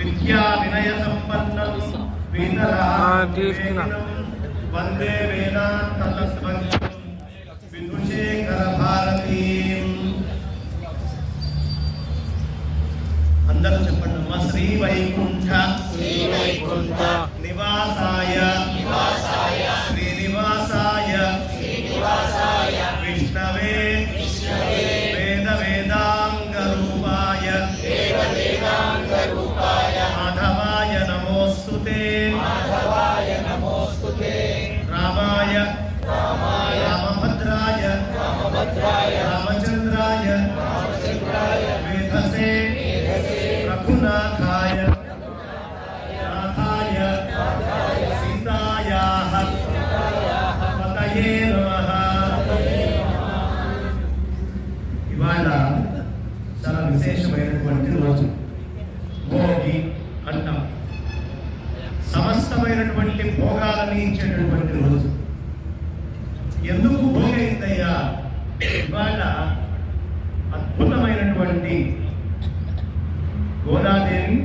విద్యా వినయ సంపన్నం. వందే వేదాంత భారతీం అందరూ చెప్పండి అమ్మా శ్రీ వైకుంఠ శ్రీవైకుంఠ. నివాసాయ నివాసాయ. నమోస్తుతే రామాయ. రామాయ. రామభద్రాయ. ఎందుకు బోగైందయ్యా ఇవాళ అద్భుతమైనటువంటి గోదాదేవి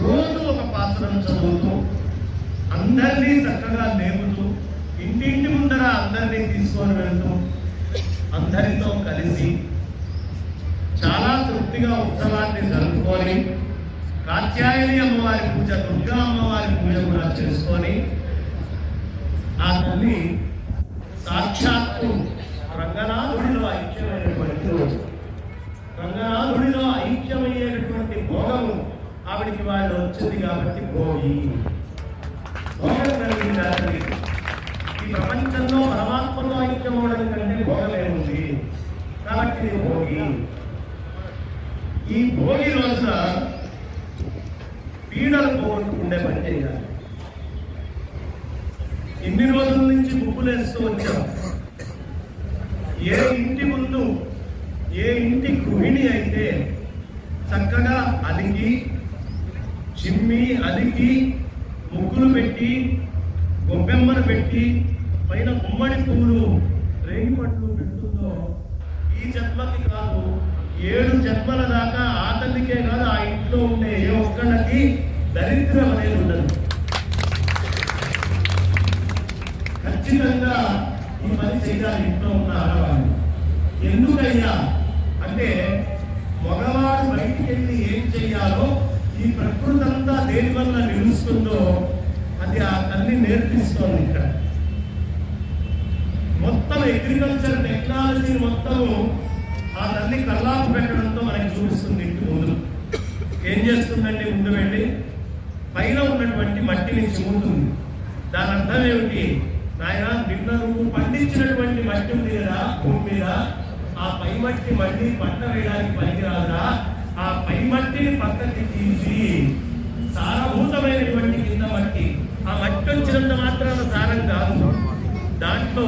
రోజు ఒక పాత్రను చదువుతూ అందరినీ చక్కగా లేపుతూ ఇంటింటి ముందర అందరినీ తీసుకొని వెళ్తూ అందరితో కలిసి చాలా తృప్తిగా ఉత్సవాన్ని జరుపుకొని కాత్యాయని అమ్మవారి పూజ దుర్గా అమ్మవారి పూజ కూడా చేసుకొని ఆ తల్లి సాక్షాత్తు రంగనాథుడిలో ఐక్యమైనటువంటి రంగనాథుడిలో ఐక్యమయ్యేటటువంటి భోగము ఆవిడికి వాళ్ళు వచ్చింది కాబట్టి భోగి. భోగం కలిగింది అతనికి. ఈ ప్రపంచంలో పరమాత్మలో ఐక్యం అవడం కంటే భోగం ఏముంది? కాబట్టి భోగి. ఈ భోగి రోజున పీడలు పోగొట్టుకుండే పని చేయాలి ఇన్ని రోజుల నుంచి ముగ్గులు వేస్తూ వచ్చాం ఏ ఇంటి ముందు ఏ ఇంటి గృహిణి అయితే చక్కగా అలిగి చిమ్మి అలిగి ముగ్గులు పెట్టి గొబ్బెమ్మను పెట్టి పైన గుమ్మడి పువ్వులు రేగి పట్లు పెడుతుందో ఈ జన్మకి కాదు ఏడు జన్మల దాకా ఆ తల్లికే కాదు ఆ ఇంట్లో ఉండే ఏ ఒక్కళ్ళకి దరిద్రం అనేది ఉండదు. ఖచ్చితంగా ఈ పని చేయాలి ఇంట్లో ఉన్న ఆడవాళ్ళు. ఎందుకయ్యా? అంటే మగవాడు బయటికి వెళ్ళి ఏం చెయ్యాలో ఈ ప్రకృతి అంతా దేని వల్ల నిలుస్తుందో అది ఆ తల్లి నేర్పిస్తోంది ఇక్కడ. మొత్తం అగ్రికల్చర్ టెక్నాలజీ మొత్తము ఆ తల్లి కల్లాపు పెట్టడంతో మనకి చూపిస్తుంది ఇంటి ముందు ఏం చేస్తుందండి ముందు వెళ్ళి? పైన ఉన్నటువంటి మట్టిని చిమ్ముతుంది దాని అర్థం ఏమిటి? నాయన నిన్న నువ్వు పండించినటువంటి మట్టి ఉంది కదా భూమి మీద. ఆ పై మట్టి మళ్ళీ పంట వేయడానికి పనికిరాదురా. ఆ పై మట్టిని పక్కకి తీసి సారభూతమైనటువంటి కింద మట్టి ఆ మట్టి వచ్చినంత మాత్రాన సారం కాదు. దాంట్లో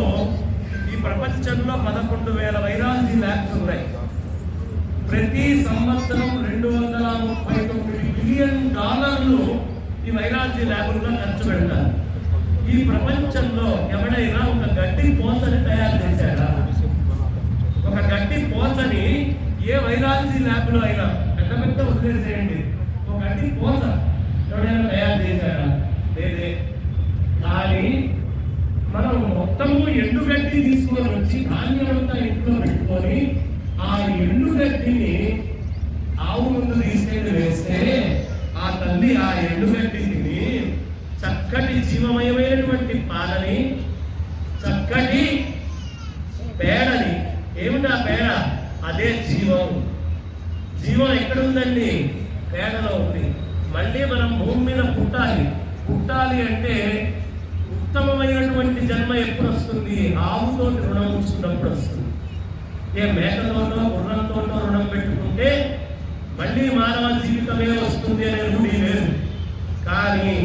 ఈ ప్రపంచంలో పదకొండు వేల వైరాలజీ ల్యాబ్స్ ఉన్నాయి. ప్రతి సంవత్సరం రెండు వందల ముప్పై తొమ్మిది బిలియన్ డాలర్లు ఈ వైరాలజీ ల్యాబుల్లో ఖర్చు పెడతారు. ఈ ప్రపంచంలో ఎవడైనా ఒక గడ్డి పోతని తయారు చేశాడా? ఒక గడ్డి పోతని ఏ వైరాలజీ ల్యాబ్లో అయినా పెద్ద పెద్ద వదిలేసేయండి. ఒక గడ్డి పోత ఎవడైనా తయారు చేశారా? లేదే. కానీ మనం మొత్తము ఎండుగడ్డి తీసుకొని వచ్చి ధాన్యం అంతా ఇంట్లో పెట్టుకొని ఆ ఎండుగడ్డిని ఆవు ముందు తీసుకెళ్ళి వేస్తే ఆ తల్లి ఆ ఎండుగడ్డిని తిని చక్కటి జీవమయమైనటువంటి పాలని చక్కటి పుట్టాలి అంటే ఉత్తమమైనటువంటి జన్మ ఎప్పుడు వస్తుంది? ఆవుతో రుణం ఉంచుకున్నప్పుడు వస్తుంది. ఏ మేకతోటో గుర్రంతోటో రుణం పెట్టుకుంటే మళ్ళీ మానవ జీవితమే వస్తుంది అనే రూఢి లేదు. కానీ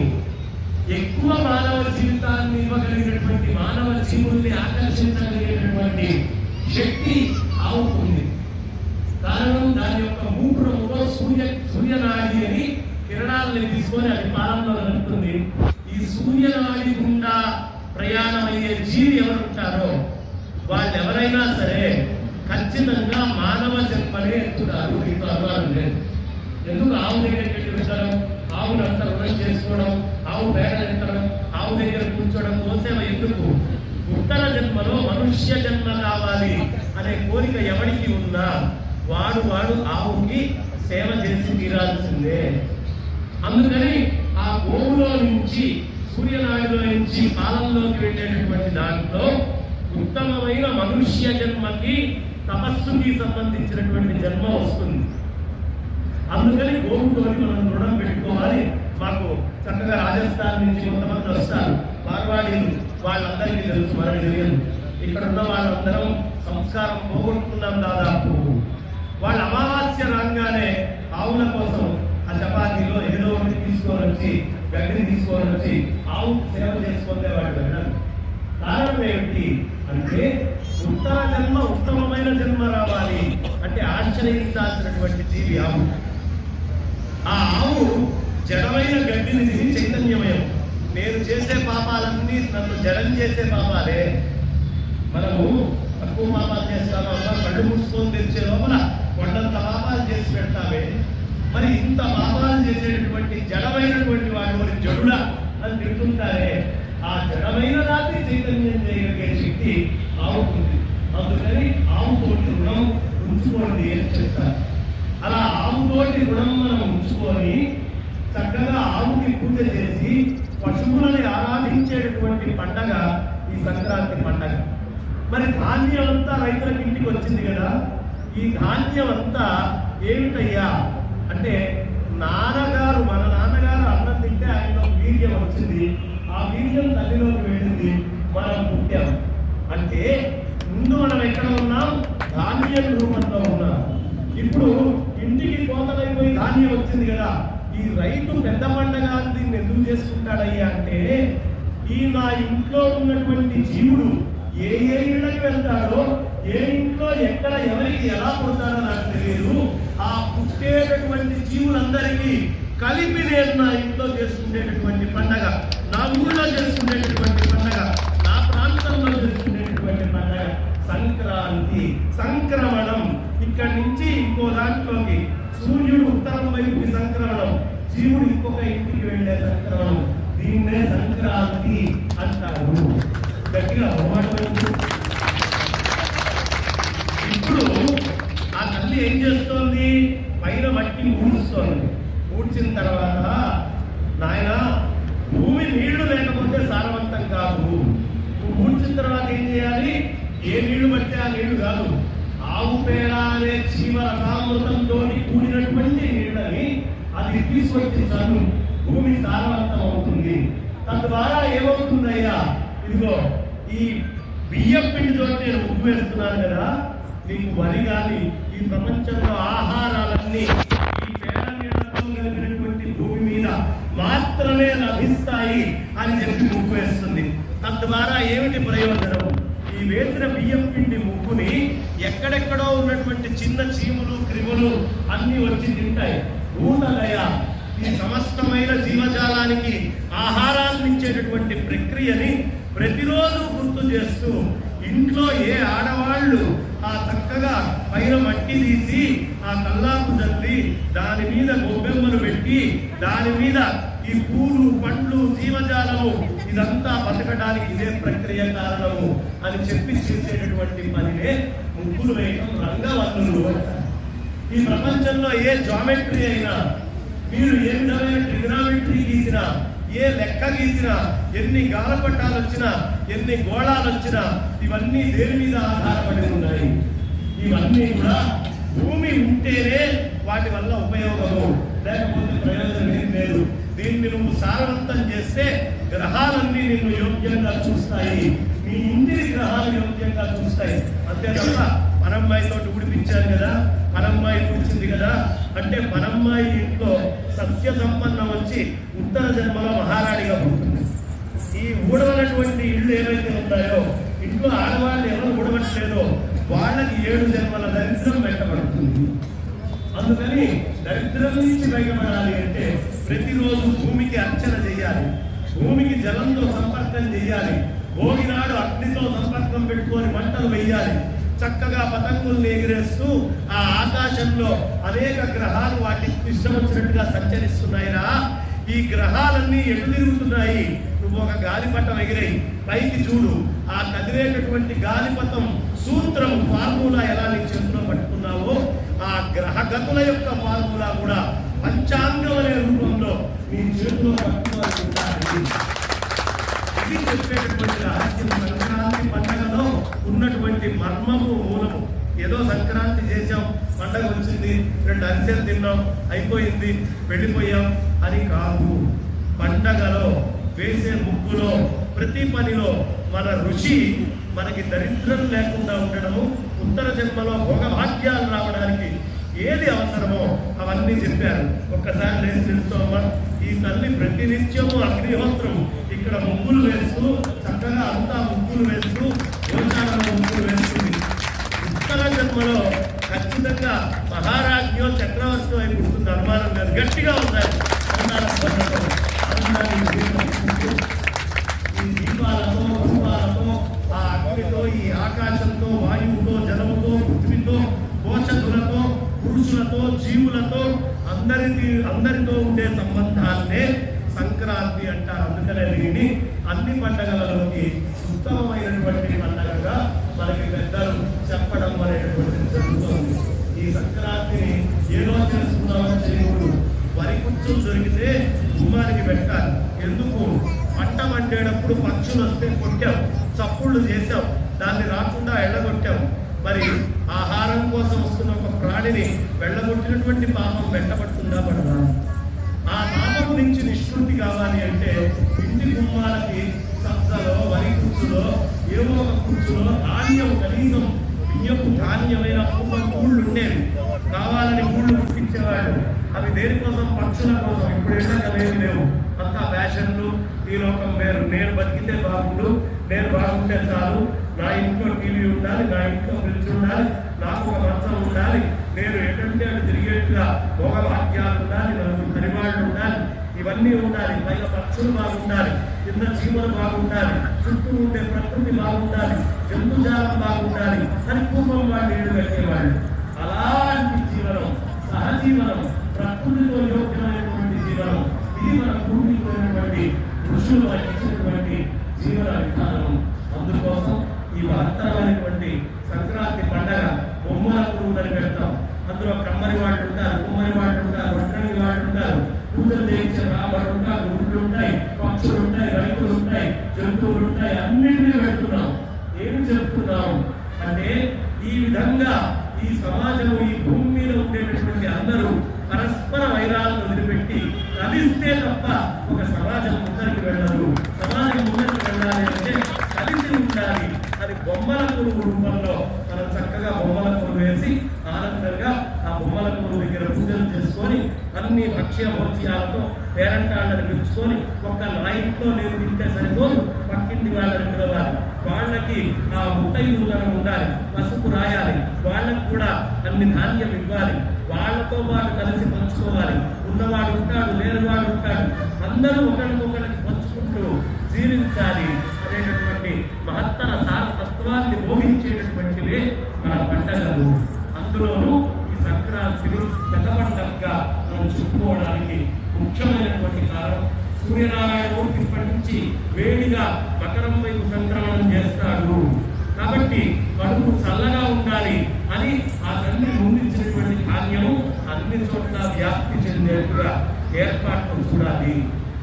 ఎక్కువ మానవ జీవితాన్ని ఇవ్వగలిగినటువంటి మానవ జీవుల్ని ఆకర్షించగలిగేటటువంటి శక్తి ఆవుకుంది కారణం దాని యొక్క మూపురములో సూర్య కిరణాలని తీసుకొని అది పాలనలో నడుపుతుంది. ఈ సూర్యనాడి గుండా ప్రయాణమయ్యే జీవి ఎవరు ఉంటారో వాళ్ళు ఎవరైనా సరే ఖచ్చితంగా మానవ జన్మనే ఎత్తుతారు. మీకు అనుమానం లేదు. ఎందుకు ఆవు దగ్గరికి పెట్టుకుంటారు ఆవును అంత రుణం చేసుకోవడం ఆవు పేడ ఎత్తడం ఆవు దగ్గర కూర్చోవడం గోసేవ ఎందుకు? ఉత్తర జన్మలో మనుష్య జన్మ కావాలి అనే కోరిక ఎవరికి ఉందా వాడు వాడు ఆవుకి సేవ చేసి తీరాల్సిందే. అందుకని ఆ గోవులో నుంచి సూర్యనాడిలో నుంచి పాలంలోకి వెళ్ళేటటువంటి దాంట్లో ఉత్తమమైన మనుష్య జన్మకి తపస్సుకి సంబంధించినటువంటి జన్మ వస్తుంది. అందుకని గోవుతోని మనం రుణం పెట్టుకోవాలి. మాకు చక్కగా రాజస్థాన్ నుంచి కొంతమంది వస్తారు. మార్వాడీలు వాళ్ళందరికీ తెలుసు మనకి తెలియదు. ఇక్కడ ఉన్న వాళ్ళందరం సంస్కారం పోగొట్టుకున్నాం దాదాపు. వాళ్ళ అమావాస్య రాగానే ఆవుల కోసం ఆ చపాతీలో ఏదో ఒకటి తీసుకొని వచ్చి గడ్డిని తీసుకొని వచ్చి ఆవు సేవ చేసుకుంటే వాడు వెళ్ళాలి కారణం ఏమిటి అంటే ఉత్తర జన్మ ఉత్తమమైన జన్మ రావాలి అంటే ఆశ్రయించాల్సినటువంటి జీవి ఆవు. ఆ ఆవు జడమైన గడ్డిని తిని చైతన్యమయం. నేను చేసే పాపాలన్నీ నన్ను జడం చేసే పాపాలే. మనము తక్కువ పాపాలు చేస్తామా? కళ్ళు మూసుకొని తెచ్చే లోపల కొండంత పాపాలు చేసి పెడతామే మరి ఇంత పాపాలు చేసేటటువంటి జడమైనటువంటి వాడు మరి జడుడా అని తింటుంటారే ఆ జడమైన దాన్ని చైతన్యం చేయగలిగే శక్తి ఆవుతుంది అందుకని ఆవుతోటి రుణం ఉంచుకోండి అని చెప్తారు. అలా ఆవుతోటి రుణం మనం ఉంచుకొని చక్కగా ఆవుకి పూజ చేసి పశువులని ఆరాధించేటటువంటి పండగ ఈ సంక్రాంతి పండగ. మరి ధాన్యం అంతా రైతులకు ఇంటికి వచ్చింది కదా. ఈ ధాన్యం అంతా ఏమిటయ్యా? అంటే నాన్నగారు మన నాన్నగారు అన్నం తింటే ఆయనలో వీర్యం వచ్చింది. ఆ వీర్యం తల్లిలోకి వెళ్ళింది. మనం పుట్టాం. అంటే ముందు మనం ఎక్కడ ఉన్నాం? ధాన్యం రూపంలో ఉన్నాం. ఇప్పుడు ఇంటికి కోతలైపోయి ధాన్యం వచ్చింది కదా. ఈ రైతు పెద్ద పండగ దీన్ని ఎందుకు చేసుకుంటాడయ్యా అంటే ఈ నా ఇంట్లో ఉన్నటువంటి జీవుడు ఏ ఏ ఇళ్ళకి వెళ్తాడో ఏ ఇంట్లో ఎక్కడ ఎవరికి ఎలా పుడతాడో నాకు తెలియదు. ఆ పుట్టేటటువంటి జీవులందరికీ కలిపి నేను నా ఇంట్లో చేసుకునేటటువంటి పండగ నా ఊళ్ళో చేసుకునేటటువంటి పండగ నా ప్రాంతంలో చేసుకునేటటువంటి పండగ సంక్రాంతి. సంక్రమణం. ఇక్కడి నుంచి ఇంకో దాంట్లోకి సూర్యుడు ఉత్తరం వైపుకి సంక్రమణం జీవుడు ఇంకొక ఇంటికి వెళ్ళే సంక్రమణం. దీన్నే సంక్రాంతి అంటారు. గట్టిగా మొహమాటం ఇప్పుడు ఆ తల్లి ఏం చేస్తోంది? పైన మట్టి ఊడుస్తుంది. ఊడ్చిన తర్వాత నాయన భూమి నీళ్ళు లేకపోతే సారవంతం కాదు. నువ్వు ఊడ్చిన తర్వాత ఏం చేయాలి? ఏ నీళ్ళు పడితే ఆ నీళ్ళు కాదు. ఆవు పేడ అనే చీమ రసామృతంతో కూడినటువంటి నీళ్ళని అది తీసుకొచ్చి భూమి సారవంతం అవుతుంది. తద్వారా ఏమవుతుందయ్యా? ఇదిగో ఈ బియ్యం పిండితో నేను ఉప్పు వేస్తున్నాను కదా. నీకు వరి కానీ ఈ ప్రపంచంలో ఆహారాలన్నీ ఈ పేద నీళ్ళతో కలిగినటువంటి భూమి మీద మాత్రమే లభిస్తాయి అని చెప్పి ముప్పు వేస్తుంది. తద్వారా ఏమిటి ప్రయోజనం? ఈ వేసిన బియ్యం పిండి ముగ్గుని ఎక్కడెక్కడో ఉన్నటువంటి చిన్న చీములు క్రిములు అన్ని వచ్చి తింటాయి. భూతలయ ఈ సమస్తమైన జీవజాలానికి ఆహారాన్ని ఇచ్చేటటువంటి ప్రక్రియని ప్రతిరోజు గుర్తు చేస్తూ ఇంట్లో ఏ ఆడవాళ్ళు ఆ చక్కగా పైన మట్టి తీసి ఆ కల్లాపు చల్లి దాని మీద గొబ్బెమ్మలు పెట్టి దాని మీద ఈ పూలు పండ్లు జీవజాలము ఇదంతా బతకడానికి ఇదే ప్రక్రియ కారణము అని చెప్పి చేసేటటువంటి పనినే ముగ్గులు వేయడం రంగవల్లులు. ఈ ప్రపంచంలో ఏ జామెట్రీ అయినా మీరు ఏ విధమైన ట్రిగ్నామెట్రీ గీసినా ఏ లెక్క గీసినా ఎన్ని గాలపట్టాలు వచ్చినా ఎన్ని గోళాలు వచ్చినా ఇవన్నీ దేని మీద ఆధారపడి ఉన్నాయి? ఇవన్నీ కూడా భూమి ఉంటేనే వాటి వల్ల ఉపయోగము. లేకపోతే ప్రయోజనం ఏం లేదు. దీన్ని నువ్వు సారవంతం చేస్తే గ్రహాలన్నీ నిన్ను యోగ్యంగా చూస్తాయి. నీ ఇంటిని గ్రహాలు యోగ్యంగా చూస్తాయి. అంతే తప్ప పనమ్మాయితో ఉడిపించారు కదా? పనమ్మాయి కూర్చుంది కదా? అంటే పనమ్మాయి ఇంట్లో సస్య సంపన్నం వచ్చి ఉత్తర జన్మలో మహారాణిగా పుట్టింది ఈ ఊడవనటువంటి ఇళ్ళు ఏవైతే ఉంటాయో ఇంట్లో ఆడవాళ్ళు ఎవరు ఊడవట్లేదో వాళ్ళకి ఏడు జన్మల దరిద్రం వెంటబడుతుంది. అందుకని దరిద్రం నుంచి బయటపడాలి అంటే ప్రతిరోజు భూమికి అర్చన చేయాలి. భూమికి జలంతో సంపర్కం చేయాలి. భోగినాడు అగ్నితో సంపర్కం పెట్టుకొని మంటలు వేయాలి. చక్కగా పతంగుల్ని ఎగిరేస్తూ ఆ ఆకాశంలో అనేక గ్రహాలు వాటికి ఇష్టం వచ్చినట్టుగా సంచరిస్తున్నాయిరా ఈ గ్రహాలన్నీ ఎటు తిరుగుతున్నాయి? నువ్వు ఒక గాలిపటం ఎగిరాయి. పైకి చూడు. ఆ కదిలేటటువంటి గాలిపటం సూత్రం ఫార్ములా ఎలా నీ చేతిలో పట్టుకున్నావో ఆ గ్రహగతుల యొక్క ఫార్ములా కూడా పంచాంగం అనే రూపంలో నీ చేతిలో పట్టుకోవాలి. ఇది చెప్పేటటువంటి రహస్యం కర్మము మూలము. ఏదో సంక్రాంతి చేసాం పండగ వచ్చింది రెండు అరిసెలు తిన్నాం అయిపోయింది వెళ్ళిపోయాం. అని కాదు. పండగలో వేసే ముగ్గులో ప్రతి పనిలో మన ఋషి మనకి దరిద్రం లేకుండా ఉండడము ఉత్తర జన్మలో భోగభాగ్యాలు రావడానికి ఏది అవసరమో అవన్నీ చెప్పారు. ఒక్కసారి లేచి తెలుసుకోమా ఈ తల్లి ప్రతినిత్యము అగ్నిహోత్రం ఇక్కడ ముగ్గులు వేస్తూ చక్కగా అంతా ముగ్గులు వేస్తూ గోచారంలో ముగ్గులు వేస్తూ ఉత్తర జన్మలో ఖచ్చితంగా మహారాజ్యం చక్రవర్తి అయి పుడుతుంది అనుమానం లేదు. గట్టిగా ఉంటాయి ఈ దీపాలతో రూపాలతో ఆ అగ్నితో ఈ ఆకాశంతో వాయువుతో జలముతో పృథ్వీతో పోషకులతో పురుషులతో జీవులతో అందరిది అందరితో ఉండే సంబంధాలనే సంక్రాంతి అంటారు. అందుకనే దీన్ని అన్ని పండగలలోకి ఉత్తమమైనటువంటి పండగగా మనకి పెద్దలు చెప్పడం అనేటటువంటిది జరుగుతుంది ఈ సంక్రాంతిని ఏదో చేసుకున్నామో చేయకూడదు వరి కుచ్చులు దొరికితే గుమ్మానికి పెట్టాలి ఎందుకు పంట వండేటప్పుడు వస్తే కొట్టాం చప్పుళ్ళు చేశాం. దాన్ని రాకుండా ఎళ్ళగొట్టాం. మరి ఆహారం కోసం వస్తున్న ఒక ప్రాణిని వెళ్ళగొట్టినటువంటి పాపం వెంటబడుతుందా పడదా? ఆ పాపం నుంచి నిష్కృతి కావాలి అంటే ఇంటి గుమ్మాలకి సబ్జలో వరి కుచ్చులో ఏవో ఒక కుచ్చులో ధాన్యం కనీసం బియ్యపు ధాన్యమైన పూర్వం ఉండేవి. కావాలని ఊళ్ళు పుట్టించేవాళ్ళు అవి దేనికోసం పక్షుల కోసం. ఇప్పుడు ఏంటంటే అవేమి లేవు. అంతా ఫ్యాషన్లు. ఈ లోకం వేరు. నేను బతికితే బాగుండు. నేను బాగుంటే చాలు. నా ఇంట్లో టీవీ ఉండాలి నా ఇంట్లో ఫ్రిడ్జ్ ఉండాలి నాకు ఒక మంచం ఉండాలి. నేను ఎటువంటి అటు తిరిగేట్టుగా ఒక వాక్యాలు ఉండాలి నలుగురు పరివాళ్ళు ఉండాలి. ఇవన్నీ ఉండాలి. పైగా పక్షులు బాగుండాలి. కింద జీవులు బాగుండాలి. చుట్టూ ఉండే ప్రకృతి బాగుండాలి. జంతుజాలం బాగుండాలి. అని పూర్వం వాళ్ళు ఏడు పెట్టేవాళ్ళు అలాంటి జీవనం సహజీవనం ప్రకృతితో యోగ్యమైనటువంటి జీవనం ఇది మన పూర్వీకులైనటువంటి ఋషులు వహించినటువంటి జీవన విధానం. అందుకోసం ఈ మహత్తరమైనటువంటి సంక్రాంతి పండగ బొమ్మల ఉందని పెడతాం. అందులో కమ్మరి వాళ్ళు ఉంటారు కుమ్మరి వాళ్ళు ఉంటారు వడ్రంగి వాళ్ళు ఉంటారు. పూజలు చేయించే రాబడి ఉంటారు గుడ్లు ఉంటాయి పక్షులు ఉంటాయి రైతులు ఉంటాయి జంతువులు ఉంటాయి అన్నింటినీ పెడుతున్నాం. ఏమి చెప్తున్నాం? అంటే ఈ విధంగా ఈ సమాజం ఈ భూమి మీద ఉండేటటువంటి అందరూ పరస్పర వైరాలను వదిలిపెట్టి కలిస్తే తప్ప ఒక సమాజం ముందరికి వెళ్ళదు. సమాజం ముందరికి వెళ్ళాలి అంటే కలిసి ఉండాలి. అది బొమ్మల పురుగు రూపంలో మనం చక్కగా బొమ్మల పురుగు వేసి ఆనందంగా ఆ బొమ్మల పురుగు దగ్గర పూజలు చేసుకొని అన్ని భక్ష్య భోజ్యాలతో పేరంటాళ్ళని పిలుచుకొని ఒక్క నా ఇంట్లో నేను తింటే సరిపోదు. పక్కింటి వాళ్ళని పిలవాలి. వాళ్ళకి ఆ ముత్తైదులను ఉండాలి. పసుపు రాయాలి. వాళ్ళకు కూడా అన్ని ధాన్యం ఇవ్వాలి. వాళ్ళతో వాళ్ళు కలిసి పంచుకోవాలి. ఉన్నవాడు ఉంటాడు లేనివాడు ఉంటాడు. అందరూ ఒకరికొకరికి పంచుకుంటూ జీవించాలి అనేటటువంటి మహత్తర సార తత్వాన్ని మోహించేటటువంటివే మన పండగలు. అందులోనూ ఈ సంక్రాంతిని పెద్ద పండగగా మనం చెప్పుకోవడానికి ముఖ్యమైనటువంటి కారణం సూర్యనారాయణ మూర్తి నుంచి వేడిగా మకరం వైపు సంక్రమణం చేస్తాడు. కాబట్టి కడుపు చల్లగా ఉండాలి అని ఆ తల్లి ముందించినటువంటి ధాన్యము అన్ని చోట్ల వ్యాప్తి చెందేట్టుగా ఏర్పాట్లు చూడాలి.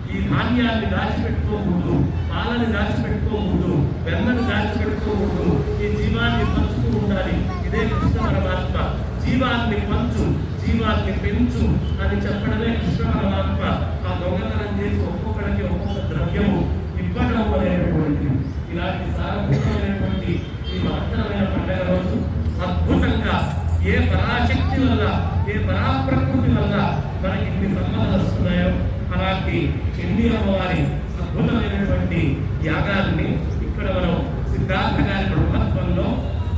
ఈ ధాన్యాన్ని దాచిపెట్టుకోకూడదు పాలని దాచిపెట్టుకోకూడదు వెన్నను దాచిపెట్టుకోకూడదు ఈ జీవాన్ని పంచుతూ ఉండాలి. ఇదే కృష్ణ పరమాత్మ. జీవాన్ని పంచు జీవాన్ని పెంచు అని చెప్పడమే కృష్ణ పరమాత్మ. ఆ దొంగతనం చేసి ఒక్కొక్కడికి ఒక్కొక్క ద్రవ్యము ఇవ్వడం అనేటువంటిది ఇలాంటి సారభూతమైనటువంటి మహత్తరమైన పండుగ రోజు అద్భుతంగా ఏ పరాశక్తి వల్ల ఏ పరాప్రకృతి వల్ల మనకి ఇన్ని సంబంధాలు వస్తున్నాయో అలాంటి చెంది అమ్మవారి అద్భుతమైనటువంటి యాగాల్ని ఇక్కడ మనం సిద్ధార్థ గారి బ్రహ్మత్వంలో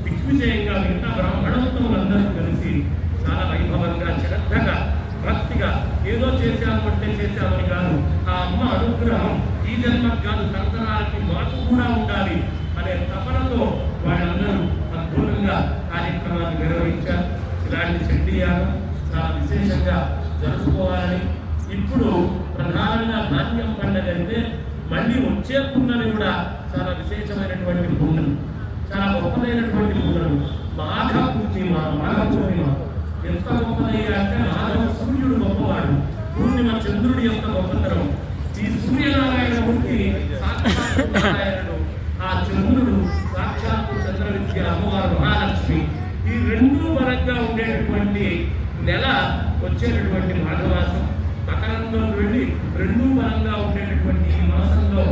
దిగ్విజయంగా మిగతా బ్రాహ్మణోత్తములందరూ కలిసి చాలా వైభవంగా శ్రద్ధగా భక్తిగా ఏదో చేశాము అంటే చేశామని కాదు ఆ అమ్మ అనుగ్రహం ఈ జన్మకు కాదు తరతరాలకి మాకు కూడా ఉండాలి అనే తపనతో వాళ్ళందరూ అద్భుతంగా కార్యక్రమాలు నిర్వహించారు. ఇలాంటి చండీయాగం చాలా విశేషంగా జరుపుకోవాలని ఇప్పుడు ప్రధానంగా నాట్యం పండుగ అయితే మళ్ళీ వచ్చే పున్నమి కూడా చాలా విశేషమైనటువంటి పున్నమి. చాలా గొప్పదైనటువంటి పున్నమి. మాఘ పూర్ణిమ మాఘ పూర్ణిమ ఎంత గొప్పదయ్యా అంటే మాఘవ సూర్యుడు గొప్పవాడు. పూర్ణిమ చంద్రుడి యొక్క గొప్పతనం. ఈ సూర్యనారాయణమూర్తి సాక్షాత్తు నారాయణుడు. ఆ చంద్రుడు అమ్మవారు మహాలక్ష్మి. ఈ రెండు పరంగా ఉండేటటువంటి నెల వచ్చేటటువంటి మాఘమాసం. మకరంలో వెళ్ళి రెండు పరంగా ఉండేటటువంటి ఈ మాసంలో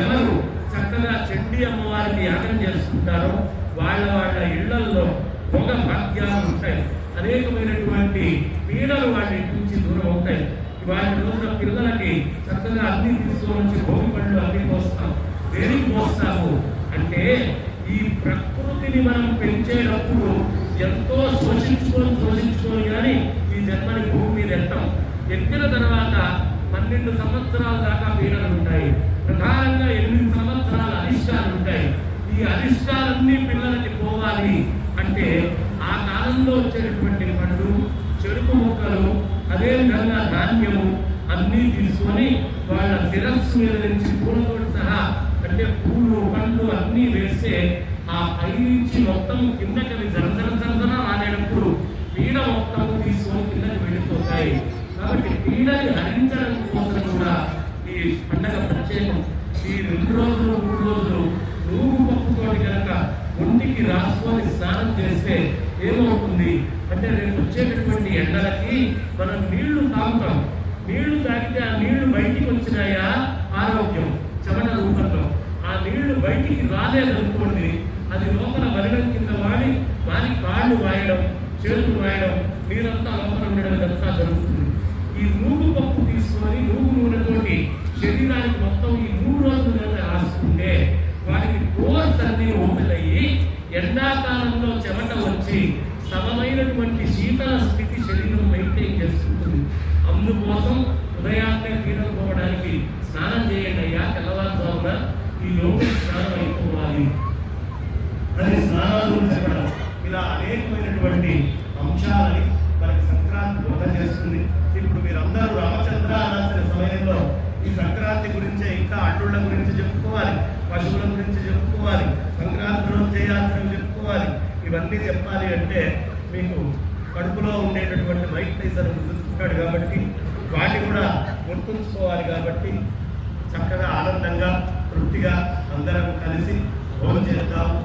ఎవరు చక్కగా చెండి అమ్మవారికి యాగం చేసుకుంటారో వాళ్ళ వాళ్ళ ఇళ్ళలో పొగ భాగ్యాలు ఉంటాయి. అనేకమైనటువంటి పీడలు వాటి నుంచి దూరం అవుతాయి. వాటి రోజున పిల్లలకి చక్కగా అన్ని తీసుకొని వచ్చి భోగి పండ్లు అన్ని పోస్తాం. దేనికి పోస్తాము? అంటే ఈ ప్రకృతిని మనం పెంచేటప్పుడు ఎంతో శోషించుకొని శోషించుకొని కానీ ఈ జన్మని భూమి మీద ఎత్తాం. ఎత్తిన తర్వాత పన్నెండు సంవత్సరాల దాకా పీడలు ఉంటాయి. ప్రధానంగా ఎనిమిది సంవత్సరాల అరిష్టాలు ఉంటాయి. ఈ అరిష్టాలన్నీ పిల్లలకి పోవాలి అంటే ఆ కాలంలో వచ్చేటటువంటి పండ్లు చెరుకు మొక్కలు అదేవిధంగా ధాన్యము అన్నీ తీసుకొని వాళ్ళ శిరస్సు మీద నుంచి పూలతో అంటే పూలు పండ్లు అన్నీ వేస్తే ఆ పై నుంచి మొత్తం కిందకి అవి జరజర జరజర రానేటప్పుడు పీడ మొత్తం తీసుకొని కిందకి వెళ్ళిపోతాయి. కాబట్టి పీడని హరించడం కోసం కూడా ఈ పండగ ప్రత్యేకం. ఈ రెండు రోజులు మూడు రోజులు నూగు పప్పుతోటి కనుక ఒంటికి రాసుకొని స్నానం చేస్తే ఏమవుతుంది? అంటే రేపు వచ్చేటటువంటి ఎండలకి మనం నీళ్ళు తాగుతాం. నీళ్ళు తాగితే ఆ నీళ్ళు బయటికి వచ్చినాయా? ఆరోగ్యం చెమట రూపంలో ఆ నీళ్ళు బయటికి రాలేదనుకోండి అది లోపల వరిడం కింద వాడి వారి కాళ్ళు వాయడం చేతులు వాయడం నీరంతా లోపల ఉండడం ఇదంతా జరుగుతుంది. ఈ నూగు పప్పు తీసుకొని నూగు నూనెతోటి శరీరానికి మొత్తం ఈ మూడు రోజులు రాసుకుంటే వారికి కోర్స్ అన్ని ఓపెన్ అయ్యి ఎండాకాలంలో చెమట వచ్చి సమమైనటువంటి శీతల స్థితి శరీరం మెయింటైన్ చేస్తుంటుంది అందుకోసం ఉదయాన్నే పీడలు పోవడానికి స్నానం చేయండి అయ్యా తెల్లవారుజామున ఈ లోపల కానీ అయిపోవాలి స్నానాలు చెప్పడం ఇలా అనేకమైనటువంటి అంశాలని మనకి సంక్రాంతి బోధ చేస్తుంది. ఇప్పుడు మీరందరూ రామచంద్ర అనాల్సిన సమయంలో ఈ సంక్రాంతి గురించే ఇంకా అల్లుళ్ళ గురించి చెప్పుకోవాలి పశువుల గురించి చెప్పుకోవాలి సంక్రాంతి రోజు చేయాల్సినవి చెప్పుకోవాలి. ఇవన్నీ చెప్పాలి అంటే మీకు కడుపులో ఉండేటటువంటి మైక్ టైసర్ గుర్తుంటాడు కాబట్టి వాటి కూడా గుర్తుంచుకోవాలి కాబట్టి చక్కగా ఆనందంగా తృప్తిగా అందరం కలిసి don't tell